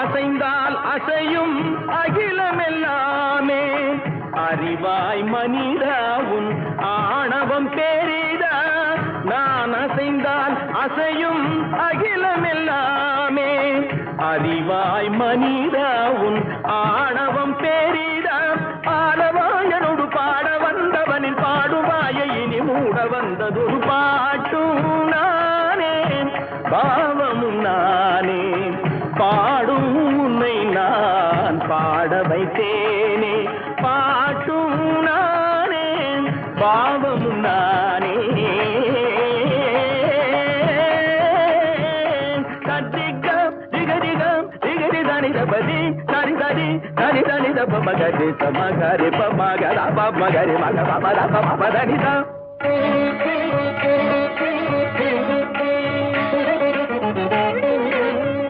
அசைந்தால் அசையும் அகிலமெல்லாமே. அறிவாய் மனிதா உன் ஆணவம் பெரிதா. நான் அசைந்தால் அசையும் அகிலமெல்லாமே. அறிவாய் மனிதா உன் ஆணவம் பெரிதா. பாடவாயனோடு பாட வந்தவனின் பாடுவாய இனி மூட வந்ததொரு பாட்டும் நானே. பாவமும் நான் வைத்தேனே பாட்டும் நானே பாவமும் நானே. கத்திக்கம் திகதிகம் திகதி தனி தபதி தனி தனி தனி தனி தப மகரி சமகரி பமகர பமகரி மக பமர பம தனி